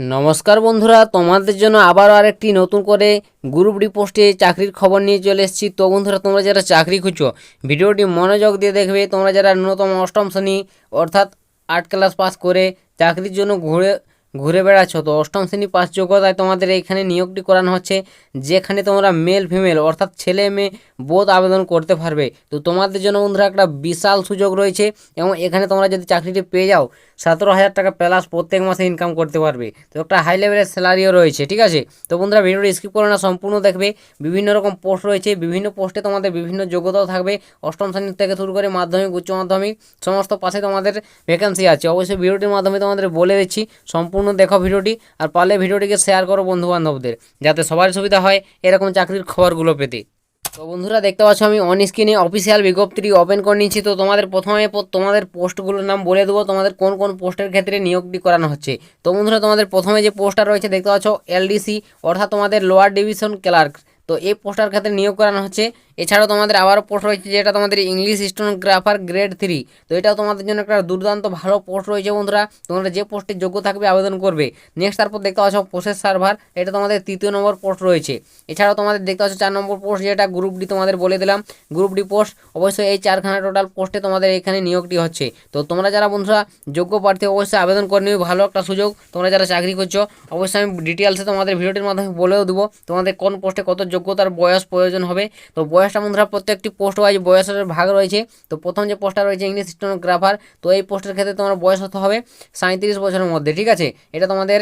নমস্কার বন্ধুরা, তোমাদের জন্য আবারও আরেকটি নতুন করে গ্রুপ ডি পোস্টে চাকরির খবর নিয়ে চলে এসেছি। তো বন্ধুরা, তোমরা যারা চাকরি খুঁজছো, ভিডিওটি মনোযোগ দিয়ে দেখবে। তোমরা যারা ন্যূনতম অষ্টম শ্রেণি, অর্থাৎ আট ক্লাস পাস করে চাকরির জন্য ঘুরে ঘুরে বেড়াচ্ছ। তো অষ্টম শ্রেণি পাস যোগ্যতায় তোমাদের এখানে নিয়োগটি করানো হচ্ছে, যেখানে তোমরা মেল ফিমেল অর্থাৎ ছেলে মেয়ে বোধ আবেদন করতে পারবে। তো তোমাদের জন্য বন্ধুরা একটা বিশাল সুযোগ রয়েছে এবং এখানে তোমরা যদি চাকরিটি পেয়ে যাও, সতেরো হাজার টাকা প্লাস প্রত্যেক মাসে ইনকাম করতে পারবে। তো একটা হাই লেভেলের স্যালারিও রয়েছে, ঠিক আছে? তো বন্ধুরা ভিডিওটি স্কিপ করো না, সম্পূর্ণ দেখবে। বিভিন্ন রকম পোস্ট রয়েছে, বিভিন্ন পোস্টে তোমাদের বিভিন্ন যোগ্যতাও থাকবে। অষ্টম শ্রেণি থেকে শুরু করে মাধ্যমিক, উচ্চ মাধ্যমিক, সমস্ত পাশে তোমাদের ভ্যাকেন্সি আছে। অবশ্যই ভিডিওটির মাধ্যমে তোমাদের বলে দিচ্ছি, সম্পূর্ণ দেখো ভিডিওটি আর পারলে ভিডিওটিকে শেয়ার করো বন্ধু বান্ধবদের যাতে সবার সুবিধা হয় এরকম চাকরির খবরগুলো পেতে। তো বন্ধুরা, দেখতে পাচ্ছ আমি অন স্ক্রিনে অফিসিয়াল বিজ্ঞপ্তিটি ওপেন করে নিচ্ছি তো তোমাদের প্রথমে তোমাদের পোস্টগুলোর নাম বলে দেবো, তোমাদের কোন কোন পোস্টের ক্ষেত্রে নিয়োগটি করানো হচ্ছে। তো বন্ধুরা, তোমাদের প্রথমে যে পোস্টটা রয়েছে, দেখতে পাচ্ছ এলডিসি অর্থাৎ তোমাদের লোয়ার ডিভিশন ক্লার্ক তো এই পোস্টার ক্ষেত্রে নিয়োগ করানো হচ্ছে এছাড়াও তোমাদের আবারও পোস্ট রয়েছে যেটা তোমাদের ইংলিশ স্টোনোগ্রাফার গ্রেড থ্রি তো এটাও তোমাদের জন্য একটা দুর্দান্ত ভালো পোস্ট রয়েছে বন্ধুরা। তোমরা যে পোস্টে যোগ্য থাকবে আবেদন করবে। নেক্সট তারপর দেখতে পাচ্ছ প্রসেস সার্ভার এটা তোমাদের তৃতীয় নম্বর পোস্ট রয়েছে। এছাড়াও তোমাদের দেখতে পাচ্ছ চার নম্বর পোস্ট, যেটা গ্রুপ ডি তোমাদের বলে দিলাম। গ্রুপ ডি পোস্ট অবশ্যই এই চারখানা টোটাল পোস্টে তোমাদের এখানে নিয়োগটি হচ্ছে। তো তোমরা যারা বন্ধুরা যোগ্য প্রার্থী, অবশ্যই আবেদন করে নিবে ভালো একটা সুযোগ তোমরা যারা চাকরি করছ, অবশ্যই আমি ডিটেলসে তোমাদের ভিডিওটির মাধ্যমে বলেও দেবো। তোমাদের কোন পোস্টে কত যোগ্যতার বয়স প্রয়োজন হবে। তো বয়সটা বন্ধুরা প্রত্যেকটি পোস্ট ওয়াইজ বয়সের ভাগ রয়েছে। তো প্রথম যে পোস্টটা রয়েছে ইংলিশ স্টোনোগ্রাফার তো এই পোস্টের ক্ষেত্রে তোমার বয়স হতে হবে সাঁত্রিশ বছরের মধ্যে, ঠিক আছে? এটা তোমাদের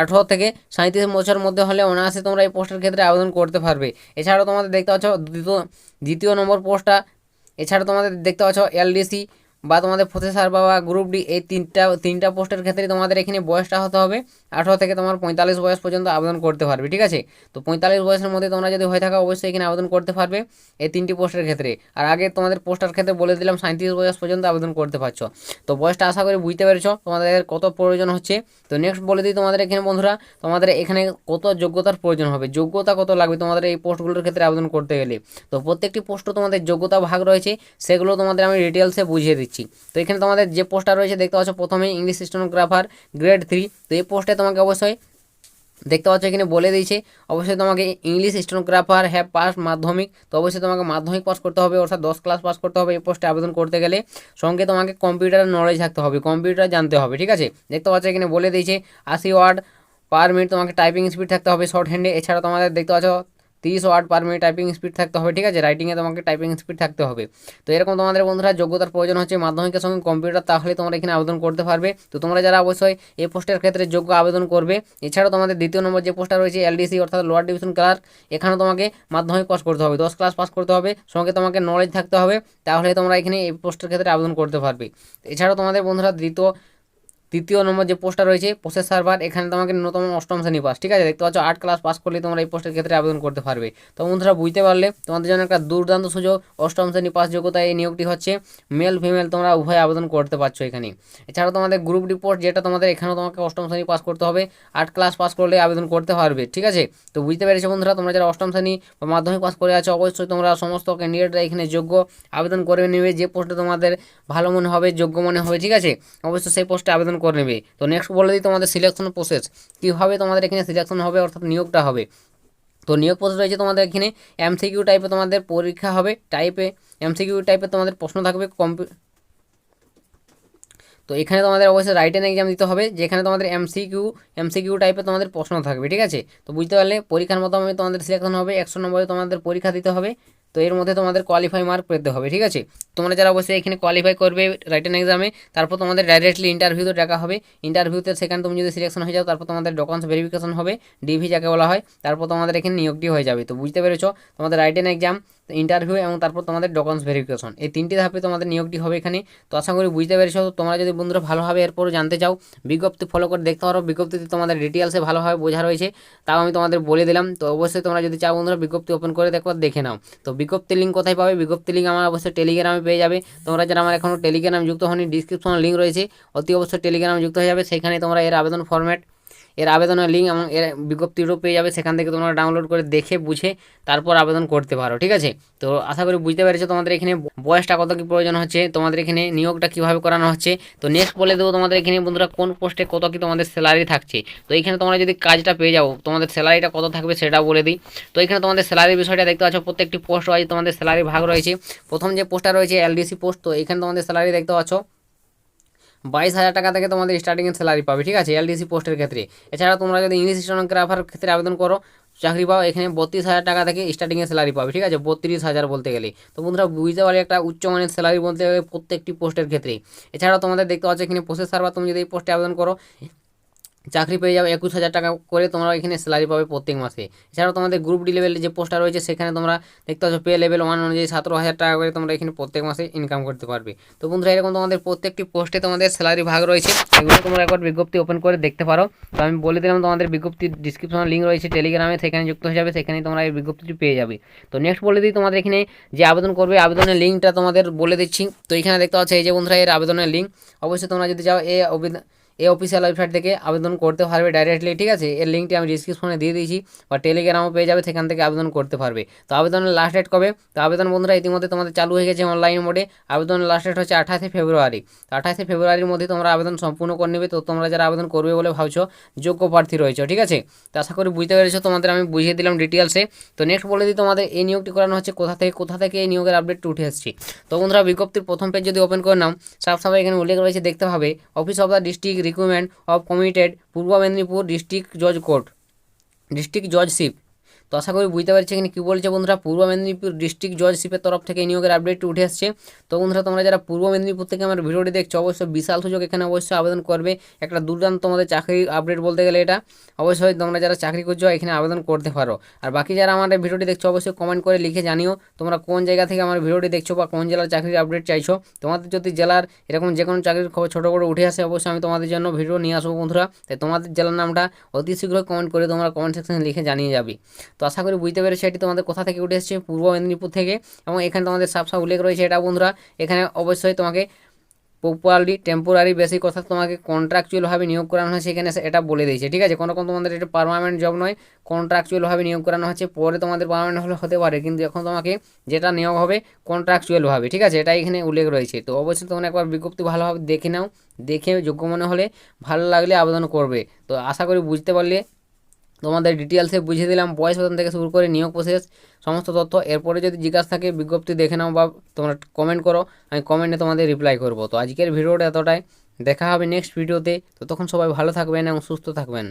আঠেরো থেকে সাঁত্রিশ বছরের মধ্যে হলে অনায়াসে তোমরা এই পোস্টের ক্ষেত্রে আবেদন করতে পারবে। এছাড়াও তোমাদের দেখতে পাচ্ছ, দ্বিতীয় দ্বিতীয় নম্বর পোস্টটা এছাড়া তোমাদের দেখতে পাচ্ছ এলডিসি বা তোমাদের প্রসেসার বা গ্রুপ ডি এই তিনটা তিনটা পোস্টের ক্ষেত্রে তোমাদের এখানে বয়সটা হতে হবে। আঠেরো থেকে তোমার পঁয়তাল্লিশ বয়স পর্যন্ত আবেদন করতে পারবে, ঠিক আছে? তো পঁয়তাল্লিশ বয়সের মধ্যে তোমরা যদি হয়ে থাকা, অবশ্যই এখানে আবেদন করতে পারবে এই তিনটি পোস্টের ক্ষেত্রে। আর আগে তোমাদের পোস্টার ক্ষেত্রে বলে দিলাম সাঁত্রিশ বয়স পর্যন্ত আবেদন করতে পারছ। তো বয়সটা আশা করি বুঝতে পেরেছ, তোমাদের কত প্রয়োজন হচ্ছে। তো নেক্সট বলে দিই তোমাদের এখানে, বন্ধুরা, তোমাদের এখানে কত যোগ্যতার প্রয়োজন হবে। যোগ্যতা কত লাগবে তোমাদের এই পোস্টগুলোর ক্ষেত্রে আবেদন করতে গেলে? তো প্রত্যেকটি পোস্টও তোমাদের যোগ্যতা ভাগ রয়েছে, সেগুলো তোমাদের আমি ডিটেলসে বুঝিয়ে দিচ্ছি। তো এখানে তোমাদের যে পোস্টটা রয়েছে, দেখতে পাচ্ছ প্রথমেই ইংলিশ স্টোনোগ্রাফার গ্রেড থ্রি তো এই পোস্টে তোমাকে অবশ্যই দেখতে পাচ্ছ, এখানে বলে দিয়েছে, অবশ্যই তোমাকে ইংলিশ স্টোনোগ্রাফার হ্যাভ পাস মাধ্যমিক। তো অবশ্যই তোমাকে মাধ্যমিক পাস করতে হবে, অর্থাৎ দশ ক্লাস পাস করতে হবে এই পোস্টে আবেদন করতে গেলে। সঙ্গে তোমাকে কম্পিউটার নলেজ থাকতে হবে কম্পিউটার জানতে হবে, ঠিক আছে? দেখতে পাচ্ছ, এখানে বলে দিয়েছে, আশি ওয়ার্ড পার মিনিট তোমাকে টাইপিং স্পিড থাকতে হবে শর্ট হ্যান্ডে এছাড়া তোমাদের দেখতে পাচ্ছ তিরিশ word per minute typing speed থাকতে হবে, ঠিক আছে? রাইটিংয়ে তোমাকে টাইপিং স্পিড থাকতে হবে। তো এরকম তোমাদের বন্ধুরা যোগ্যতার প্রয়োজন হচ্ছে মাধ্যমিকের সঙ্গে কম্পিউটার তাহলে তোমরা এখানে আবেদন করতে পারবে। তো তোমরা যারা অবশ্যই এই পোস্টের ক্ষেত্রে যোগ্য আবেদন করবে, এছাড়াও তোমাদের দ্বিতীয় নম্বর যে পোস্টটা রয়েছে এলডিসি অর্থাৎ লোয়ার ডিভিশন ক্লার্ক এখানে তোমাকে মাধ্যমিক পাস করতে হবে, দশ ক্লাস পাস করতে হবে, সঙ্গে তোমাকে নলেজ থাকতে হবে, তাহলে তোমরা এখানে এই পোস্টের ক্ষেত্রে আবেদন করতে পারবে। এছাড়াও তোমাদের বন্ধুরা দ্বিতীয় তৃতীয় নম্বর যে পোস্টটা রয়েছে, পোস্টের সার্ভার এখানে তোমাকে ন্যূনতম অষ্টম শ্রেণি পাস ঠিক আছে? দেখতে পাচ্ছ, আট ক্লাস পাস করলে তোমরা এই পোস্টের ক্ষেত্রে আবেদন করতে পারবে। তো বন্ধুরা, বুঝতে পারলে তোমাদের জন্য একটা দুর্দান্ত সুযোগ, অষ্টম শ্রেণি পাস যোগ্যতায় এই নিয়োগটি হচ্ছে মেল ফিমেল তোমরা উভয় আবেদন করতে পারছ এখানে। এছাড়াও তোমাদের গ্রুপ রিপোর্ট যেটা তোমাদের এখানেও তোমাকে অষ্টম শ্রেণি পাস করতে হবে, আট ক্লাস পাস করলে আবেদন করতে পারবে, ঠিক আছে? তো বুঝতে পেরেছ বন্ধুরা, তোমরা যারা অষ্টম শ্রেণি বা মাধ্যমিক পাস করে আছো, অবশ্যই তোমরা সমস্ত ক্যান্ডিডেটরা এখানে যোগ্য, আবেদন করে নেবে, যে পোস্টে তোমাদের ভালো মনে হবে, যোগ্য মনে হবে, ঠিক আছে? অবশ্যই সেই পোস্টে আবেদন করে নেবে। তো নেক্সট বলে দিই তোমাদের সিলেকশন প্রসেস কীভাবে তোমাদের এখানে সিলেকশন হবে অর্থাৎ নিয়োগটা হবে? তো নিয়োগ প্রসেস রয়েছে তোমাদের এখানে এমসিকিউ টাইপে তোমাদের পরীক্ষা হবে। টাইপে এমসিকিউ টাইপে তোমাদের প্রশ্ন থাকবে কম্পিউ তো এখানে তোমাদের অবশ্যই রাইটেন এক্সাম দিতে হবে, যেখানে তোমাদের এমসিকিউ এমসিকিউ টাইপের তোমাদের প্রশ্ন থাকবে, ঠিক আছে? তো বুঝতে পারলে পরীক্ষার মাধ্যমে তোমাদের সিলেকশন হবে, একশো নম্বরে তোমাদের পরীক্ষা দিতে হবে। তো এর মধ্যে তোমাদের কোয়ালিফাই মার্ক পেতে হবে, ঠিক আছে? তোমরা যারা অবশ্যই এখানে কোয়ালিফাই করবে রাইটেন এক্সামে তারপর তোমাদের ডাইরেক্টলি ইন্টারভিউতে ডাকা হবে। ইন্টারভিউতে সেখানে তুমি যদি সিলেকশন হয়ে যাও, তারপর তোমাদের ডকুমেন্টস ভেরিফিকেশন হবে ডিভি যাকে বলা হয়, তারপর তোমাদের এখানে নিয়োগটি হয়ে যাবে। তো বুঝতে পেরেছ? তোমাদের রাইটেন এক্সাম ইন্টারভিউ এবং তারপর তোমাদের ডকুমেন্টস ভেরিফিকেশন এই তিনটি ধাপে তোমাদের নিয়োগটি হবে এখানে। তো আশা করি বুঝতে পেরেছ। তো তোমরা যদি বন্ধুরা ভালোভাবে এরপরও জানতে চাও, বিজ্ঞপ্তি ফলো করে দেখতে পারো। বিজ্ঞপ্তিতে তোমাদের ডিটেলসে ভালোভাবে বোঝা রয়েছে। তাও আমি তোমাদের বলে দিলাম। তো অবশ্যই তোমরা যদি চাও বন্ধুরা, বিজ্ঞপ্তি ওপেন করে দেখো দেখে নাও। তো বিজ্ঞপ্তি লিঙ্ক কোথায় পাবে? বিজ্ঞপ্তি লিঙ্ক আমার অবশ্যই টেলিগ্রামে পেয়ে যাবে। তোমরা যারা আমার এখনও টেলিগ্রাম যুক্ত হয়নি ডিসক্রিপশনে লিঙ্ক রয়েছে। অতি অবশ্যই টেলিগ্রামে যুক্ত হয়ে যাবে। সেখানে তোমরা এর আবেদন ফরম্যাট এর আবেদনের লিঙ্ক এবং এর বিজ্ঞপ্তিটাও পেয়ে যাবে, সেখান থেকে তোমরা ডাউনলোড করে দেখে, বুঝে তারপর আবেদন করতে পারো, ঠিক আছে? তো আশা করি বুঝতে পেরেছ তোমাদের এখানে বয়সটা কত, কী প্রয়োজন হচ্ছে, তোমাদের এখানে নিয়োগটা কীভাবে করানো হচ্ছে। তো নেক্সট বলে দেবো তোমাদের এখানে, বন্ধুরা, কোন পোস্টে কত, কী তোমাদের স্যালারি থাকছে। তো এখানে তোমরা যদি কাজটা পেয়ে যাও, তোমাদের স্যালারিটা কত থাকবে সেটাও বলে দিই। তো এখানে তোমাদের স্যালারির বিষয়টা দেখতে পাচ্ছ, প্রত্যেকটি পোস্ট ওয়াইজ তোমাদের স্যালারি ভাগ রয়েছে। প্রথম যে পোস্টটা রয়েছে এলডিসি পোস্ট তো এখানে তোমাদের স্যালারি দেখতে পাচ্ছ বাইশ হাজার টাকা থেকে তোমাদের স্টার্টিংয়ের স্যালারি পাবে, ঠিক আছে? এলডিসি পোস্টের ক্ষেত্রে। এছাড়া তোমরা যদি ইংলিশ স্টেনোগ্রাফার ক্ষেত্রে আবেদন করো, চাকরি পাও, এখানে বত্রিশ হাজার টাকা থেকে স্টার্টিংয়ে স্যালারি পাবে, ঠিক আছে? বত্রিশ হাজার বলতে গেলে। তো বন্ধুরা, বুঝতে পারি একটা উচ্চমানের স্যালারি বলতে গেলে প্রত্যেকটি পোস্টের ক্ষেত্রে। এছাড়াও তোমাদের দেখতে পাচ্ছ এখানে পোস্টের বা তুমি যদি এই পোস্টে আবেদন করো চাকরি পেয়ে যাবে একুশ হাজার টাকা করে তোমরা এখানে স্যালারি পাবে প্রত্যেক মাসে। এছাড়াও তোমাদের গ্রুপ ডি লেভেলের যে পোস্টটা রয়েছে, সেখানে তোমরা দেখতে পাচ্ছ পে লেভেল ওয়ান অনুযায়ী সতেরো হাজার টাকা করে তোমরা এখানে প্রত্যেক মাসে ইনকাম করতে পারবে। তো বন্ধুরা, এরকম তোমাদের প্রত্যেকটি পোস্টে তোমাদের স্যালারি ভাগ রয়েছে, এগুলো তোমরা একবার বিজ্ঞপ্তি ওপেন করে দেখতে পারো। তো আমি বলে দিলাম তোমাদের বিজ্ঞপ্তির ডিসক্রিপশনে লিঙ্ক রয়েছে টেলিগ্রামে সেখানে যুক্ত হয়ে যাবে, সেখানেই তোমরা এই বিজ্ঞপ্তিটি পেয়ে যাবে। তো নেক্সট বলে দিই তোমাদের এখানে যে আবেদন করবে, আবেদনের লিঙ্কটা তোমাদের বলে দিচ্ছি। তো এখানে দেখতে পাচ্ছ, এই যে বন্ধুরা, এর আবেদনের লিঙ্ক অবশ্যই তোমরা যদি চাও, এই এই অফিসিয়াল ওয়েবসাইট থেকে আবেদন করতে পারবে ডাইরেক্টলি ঠিক আছে? এর লিঙ্কটি আমি ডিসক্রিপশনে দিয়ে দিয়েছি বা টেলিগ্রামও পেয়ে যাবে, সেখান থেকে আবেদন করতে পারবে। তো আবেদনের লাস্ট ডেট কবে? তো আবেদন বন্ধুরা, ইতিমধ্যে তোমাদের চালু হয়ে গেছে অনলাইন মোডে আবেদনের লাস্ট ডেট হচ্ছে আঠাশে ফেব্রুয়ারি। তো আঠাশে ফেব্রুয়ারির মধ্যে তোমরা আবেদন সম্পূর্ণ করে নেবে। তো তোমরা যারা আবেদন করবে বলে ভাবছ, যোগ্য প্রার্থী রয়েছে, ঠিক আছে? তো আশা করি বুঝতে পেরেছ, তোমাদের আমি বুঝিয়ে দিলাম ডিটেলসে তো নেক্সট বলে দিই তোমাদের, এই নিয়োগটি করানো হচ্ছে কোথা থেকে কোথা থেকে এই নিয়োগের আপডেট উঠে আসছে তো বন্ধুরা, বিজ্ঞপ্তির প্রথম পেজ যদি ওপেন করে নাও সাফ সাফাই এখানে উল্লেখ রয়েছে, দেখতে হবে office of the district recruitment of committed Purba Medinipur district জজ কোর্ট ডিস্ট্রিক্ট জজশিপ তো আশা করি বুঝতে পারছি এখানে কী বলছে বন্ধুরা? পূর্ব মেদিনীপুর ডিস্ট্রিক্ট জজশিপের তরফ থেকে এই নিয়োগের আপডেট উঠে আসছে। তো বন্ধুরা, তোমরা যারা পূর্ব মেদিনীপুর থেকে আমার ভিডিওটি দেখছ, অবশ্যই বিশাল সুযোগ এখানে অবশ্যই আবেদন করবে। একটা দুর্দান্ত তোমাদের চাকরি আপডেট বলতে গেলে এটা। অবশ্যই তোমরা যারা চাকরি করছ, এখানে আবেদন করতে পারো। আর বাকি যারা আমার ভিডিওটি দেখছ, অবশ্যই কমেন্ট করে লিখে জানিও তোমরা কোন জায়গা থেকে আমার ভিডিওটি দেখছ বা কোন জেলার চাকরির আপডেট চাইছো। তোমাদের যদি জেলার এরকম যে কোনো চাকরির খবর ছোটো করে উঠে আসে, অবশ্যই আমি তোমাদের জন্য ভিডিও নিয়ে আসব বন্ধুরা। তাই তোমাদের জেলার নামটা অতি শীঘ্রই কমেন্ট করে তোমরা কমেন্ট সেকশনে লিখে জানিয়ে যাবে। তো আশা করি বুঝতে পেরেছ, এটি তোমাদের কোথা থেকে উঠে এসেছে? পূর্ব মেদিনীপুর থেকে। এবং এখানে তোমাদের সাফ উল্লেখ রয়েছে। এটা বন্ধুরা, এখানে অবশ্যই তোমাকে পপুলারলি টেম্পোরারি বেসিক অর্থাৎ তোমাকে কন্ট্রাকচুয়ালভাবে নিয়োগ করানো হয়েছে এখানে এটা বলে দিয়েছে, ঠিক আছে? কোনো কোনো তোমাদের এটা পারমানেন্ট জব নয় কন্ট্রাকচুয়ালভাবে নিয়োগ করানো হচ্ছে। পরে তোমাদের পারমানেন্ট হলে হতে পারে, কিন্তু এখন তোমাকে যেটা নিয়োগ হবে কন্ট্রাকচুয়ালভাবে ঠিক আছে? এটা এখানে উল্লেখ রয়েছে। তো অবশ্যই তোমরা একবার বিজ্ঞপ্তি ভালোভাবে দেখে নাও, দেখে যোগ্য মনে হলে ভালো লাগলে আবেদন করবে। তো আশা করি বুঝতে পারলে তোমাদের ডিটেলসে বুঝিয়ে দিলাম, বয়স বেতন থেকে শুরু করে নিয়োগ প্রসেস সমস্ত তথ্য। এরপরে যদি জিজ্ঞাসা থাকে, বিজ্ঞপ্তি দেখে নাও বা তোমরা কমেন্ট করো, আমি কমেন্টে তোমাদের রিপ্লাই করব। তো আজকের ভিডিওটা এতটাই। দেখা হবে নেক্সট ভিডিওতে তো। তখন সবাই ভালো থাকবেন এবং সুস্থ থাকবেন।